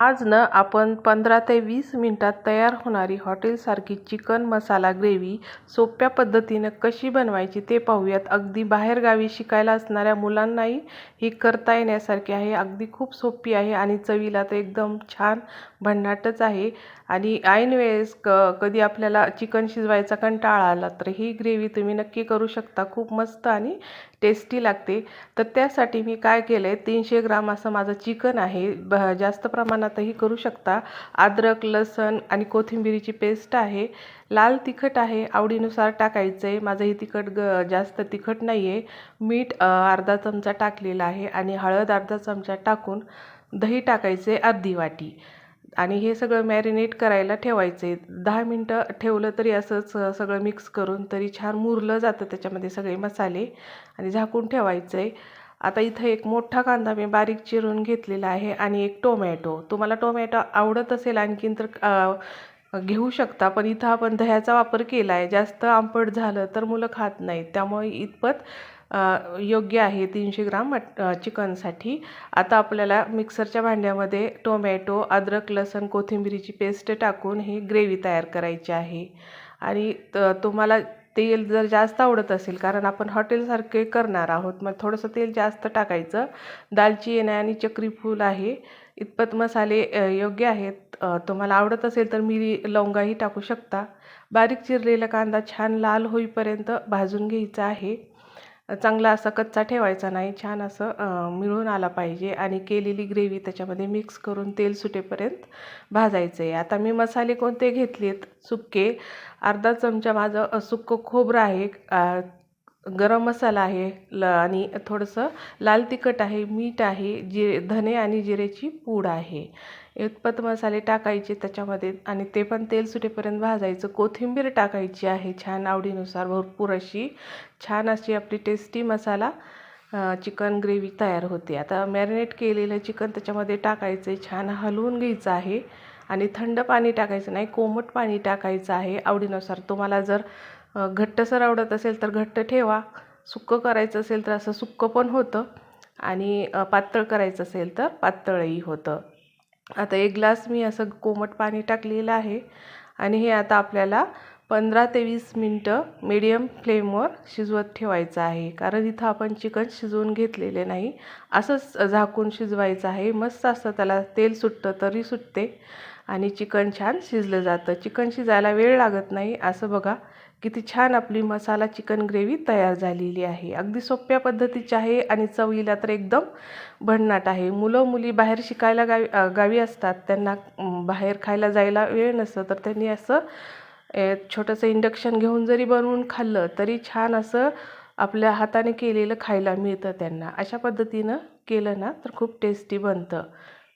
आज ना आपण पंधरा ते वीस मिनटात तयार होणारी हॉटेलसारखी चिकन मसाला ग्रेव्ही सोप्या पद्धतीनं कशी बनवायची ते पाहूयात. अगदी बाहेरगावी शिकायला असणाऱ्या मुलांनाही ही करता येण्यासारखी आहे. अगदी खूप सोपी आहे आणि चवीला तर एकदम छान भन्नाटच आहे. आणि ऐन वेळेस क कधी आपल्याला चिकन शिजवायचा कंटाळा आला तर ही ग्रेव्ही तुम्ही नक्की करू शकता. खूप मस्त आणि टेस्टी लागते. तर त्यासाठी मी काय केलं आहे तीनशे ग्राम असं माझं चिकन आहे. ब जास्त प्रमाणात प्रमाणातही करू शकता. अद्रक लसण आणि कोथिंबिरीची पेस्ट आहे. लाल तिखट आहे. आवडीनुसार टाकायचं. आहे माझं हे तिखट ग जास्त तिखट नाही आहे मीठ अर्धा चमचा टाकलेला आहे आणि हळद अर्धा चमचा टाकून दही टाकायचे अर्धी वाटी. आणि हे सगळं मॅरिनेट करायला ठेवायचं. आहे दहा मिनटं ठेवलं तरी असंच सगळं मिक्स करून तरी छान मुरलं जातं त्याच्यामध्ये सगळे मसाले. आणि झाकून ठेवायचं. आहे आता इथं एक मोठा कांदा मी बारीक चिरून घेतलेला आहे आणि एक टोमॅटो. तुम्हाला टोमॅटो आवडत असेल आणखीन तर घेऊ शकता पण इथं आपण दह्याचा वापर केला आहे जास्त आंबट झालं तर मुलं खात नाहीत. त्यामुळे इतपत योग्य आहे तीनशे ग्राम मट चिकनसाठी. आता आपल्याला मिक्सरच्या भांड्यामध्ये टोमॅटो अद्रक लसण कोथिंबिरीची पेस्ट टाकून ही ग्रेव्ही तयार करायची आहे. आणि त तुम्हाला तेल जर जास्त आवडत असेल कारण आपण हॉटेलसारखे करणार आहोत मग थोडंसं तेल जास्त टाकायचं. दालचिनी आणि चक्रीफूल आहे. इतपत मसाले योग्य आहेत. तुम्हाला आवडत असेल तर मिरी लवंगाही टाकू शकता. बारीक चिरलेला कांदा छान लाल होईपर्यंत भाजून घ्यायचा आहे. चांगला असा कच्चा ठेवायचा नाही छान असं मिळून आला पाहिजे. आणि केलेली ग्रेव्ही त्याच्यामध्ये मिक्स करून तेल सुटेपर्यंत भाजायचं आहे आता मी मसाले कोणते घेतले आहेत सुक्के अर्धा चमचा माझं सुक्कं खोबरं आहे. गरम मसाला आहे ल आणि थोडंसं लाल तिखट आहे मीठ आहे जिरे धने आणि जिरेची पूड आहे. इतपत मसाले टाकायचे त्याच्यामध्ये आणि ते पण तेल सुटेपर्यंत भाजायचं. कोथिंबीर टाकायची आहे छान आवडीनुसार भरपूर अशी छान अशी आपली टेस्टी मसाला चिकन ग्रेव्ही तयार होते. आता मॅरिनेट केलेलं चिकन त्याच्यामध्ये टाकायचं आहे छान हलवून घ्यायचं आहे आणि थंड पाणी टाकायचं नाही कोमट पाणी टाकायचं आहे आवडीनुसार. तुम्हाला जर घट्टसर आवडत असेल तर घट्ट ठेवा. सुक्कं करायचं असेल तर असं सुक्कं पण होतं. आणि पातळ करायचं असेल तर पातळही होतं. आता एक ग्लास मी असं कोमट पाणी टाकलेलं आहे. आणि हे आता आपल्याला पंधरा ते वीस मिनटं मीडियम फ्लेमवर शिजवत ठेवायचं आहे. कारण इथं आपण चिकन शिजवून घेतलेले नाही. असंच झाकून शिजवायचं आहे. मस्त असं त्याला तेल सुटतं तरी सुटते. आणि चिकन छान शिजलं जातं. चिकन शिजायला वेळ लागत नाही. असं बघा किती छान आपली मसाला चिकन ग्रेव्ही तयार झालेली आहे. अगदी सोप्या पद्धतीची आहे आणि चवीला तर एकदम भन्नाट आहे. मुलं मुली बाहेर शिकायला गावी गावी असतात. त्यांना बाहेर खायला जायला वेळ नसतं. तर त्यांनी असं छोटंसं इंडक्शन घेऊन जरी बनवून खाल्लं तरी छान असं आपल्या हाताने केलेलं खायला मिळतं त्यांना. अशा पद्धतीनं केलं ना तर खूप टेस्टी बनतं.